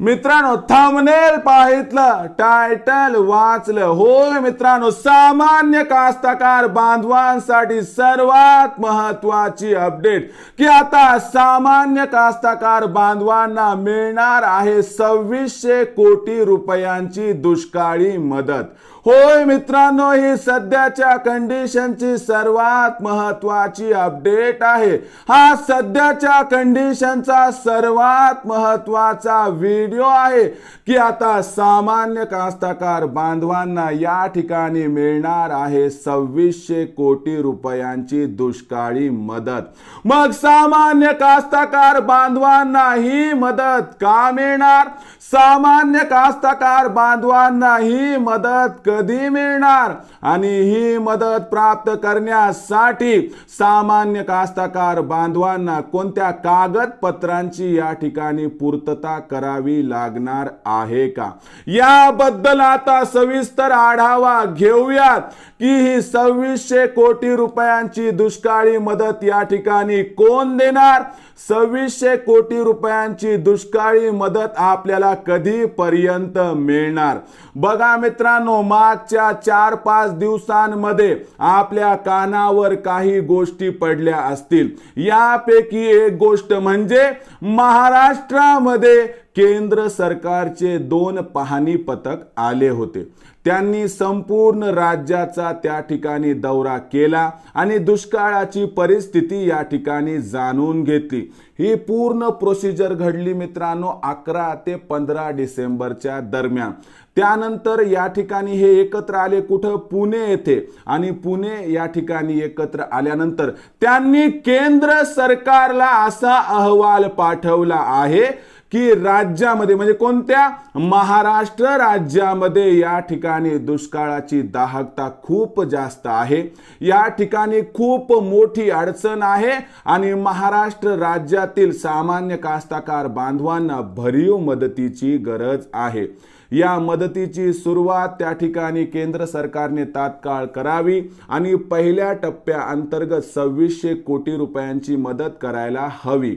मित्रांनो thumbnail पाहितलं title वाचलं. होय मित्रांनो सामान्य कास्तकार बांधवांसाठी सर्वात महत्वाची अपडेट की आता सामान्य कास्तकार बांधवांना मिळणार आहे सव्वीसशे कोटी रुपयांची दुष्काळी मदत. होय मित्रांनो ही सध्याच्या कंडिशनची सर्वात महत्वाची अपडेट आहे. हा सध्याच्या कंडिशनचा सर्वात महत्त्वाचा व्हिडिओ आहे की आता सामान्य कास्तकार बांधवांना या ठिकाणी मिळणार आहे सव्वीसशे कोटी रुपयांची दुष्काळी मदत. मग सामान्य कास्तकार बांधवांना ही मदत का मिळणार? सामान्य कास्तकार बांधवांना ही मदत कधी मिळणार? आणि ही मदत प्राप्त करण्यासाठी सामान्य कास्तकार बांधवांना कोणत्या कागदपत्रांची या ठिकाणी पूर्तता करावी लागणार आहे का? याबद्दल आता सविस्तर आढावा घेऊयात की ही सव्वीसशे कोटी रुपयांची दुष्काळी मदत या ठिकाणी कोण देणार? सव्वीसशे कोटी रुपयांची दुष्काळी मदत आपल्याला कधीपर्यंत मिळणार? बघा मित्रांनो मागच्या चार पाच दिवसांमध्ये आपल्या कानावर काही गोष्टी पडल्या असतील. यापैकी एक गोष्ट म्हणजे महाराष्ट्रामध्ये केंद्र सरकारचे दोन पाहणी पथक आले होते. त्यांनी संपूर्ण राज्याचा त्या ठिकाणी दौरा केला आणि दुष्काळाची परिस्थिती या ठिकाणी जाणून घेतली. ही पूर्ण प्रोसिजर घडली मित्रांनो अकरा ते पंधरा डिसेंबरच्या दरम्यान. त्यानंतर या ठिकाणी हे एकत्र आले कुठं? पुणे येथे. आणि पुणे या ठिकाणी एकत्र आल्यानंतर त्यांनी केंद्र सरकारला असा अहवाल पाठवला आहे की राज्यामध्ये म्हणजे कोणत्या? महाराष्ट्र राज्यामध्ये या ठिकाणी दुष्काळाची दाहकता खूप जास्त आहे. या ठिकाणी खूप मोठी अडचण आहे आणि महाराष्ट्र राज्यातील सामान्य कास्तकार बांधवांना भरीव मदतीची गरज आहे. या मदतीची सुरुवात त्या ठिकाणी केंद्र सरकारने तात्काळ करावी आणि पहिल्या टप्प्या अंतर्गत सव्वीसशे कोटी रुपयांची मदत करायला हवी.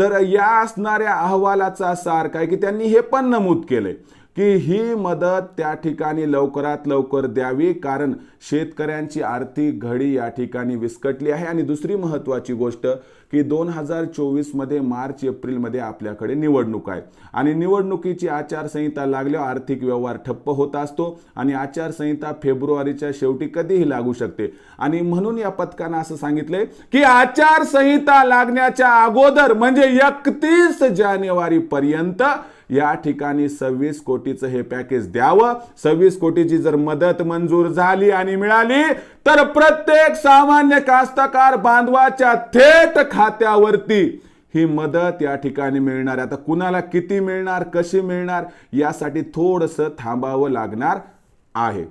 तर या असणाऱ्या अहवालाचा सार काय? की त्यांनी हे पण नमूद केलंय. की ही मदत त्या ठिकाणी लवकरात लवकर द्यावी कारण शेतकऱ्यांची आर्थिक घडी या ठिकाणी विस्कटली आहे. आणि दुसरी महत्त्वाची गोष्ट की दोन हजार चोवीसमध्ये मार्च एप्रिलमध्ये आपल्याकडे निवडणूक आहे. आणि निवडणुकीची आचारसंहिता लागल्यावर आर्थिक व्यवहार ठप्प होत असतो आणि आचारसंहिता फेब्रुवारीच्या शेवटी कधीही लागू शकते. आणि म्हणून या पथकानं असं सांगितलंय की आचारसंहिता लागण्याच्या अगोदर म्हणजे एकतीस जानेवारी पर्यंत या ठिकाणी सव्वीस कोटीचं हे पॅकेज द्यावं. सव्वीस कोटीची जर मदत मंजूर झाली आणि मिळाली तर प्रत्येक सामान्य कास्तकार बांधवाच्या थेट खात्यावरती ही मदत या ठिकाणी मिळणार आता कुणाला किती मिळणार कशी मिळणार यासाठी थोडंसं थांबावं लागणार आहे.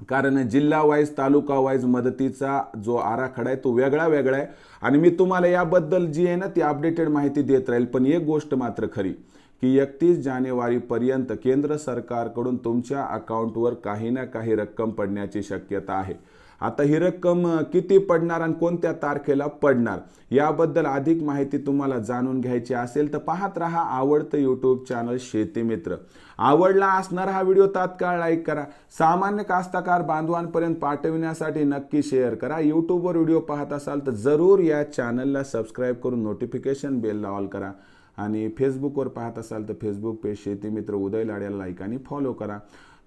कारण जिल्हा वाईज तालुका वाईज मदतीचा जो आराखडा आहे तो वेगळा वेगळा आहे. आणि मी तुम्हाला याबद्दल जी आहे ना ती अपडेटेड माहिती देत राहील. पण एक गोष्ट मात्र खरी की एकतीस जानेवारीपर्यंत केंद्र सरकारकडून तुमच्या अकाउंटवर काही ना काही रक्कम पडण्याची शक्यता आहे. आता ही रक्कम किती पडणार आणि कोणत्या तारखेला पडणार? याबद्दल अधिक माहिती तुम्हाला जाणून घ्यायची असेल तर पाहत रहा आवडतं यूट्यूब चॅनल शेती मित्र. आवडला असणारा हा व्हिडिओ तात्काळ लाईक करा. सामान्य कास्तकार बांधवांपर्यंत पाठविण्यासाठी नक्की शेअर करा. यूट्यूबवर व्हिडिओ पाहत असाल तर जरूर या चॅनलला सबस्क्राईब करून नोटिफिकेशन बेलला ऑल करा. आणि फेसबुकवर पाहत असाल तर फेसबुक पेज शेती मित्र उदय लाड्याला लाईक आणि फॉलो करा.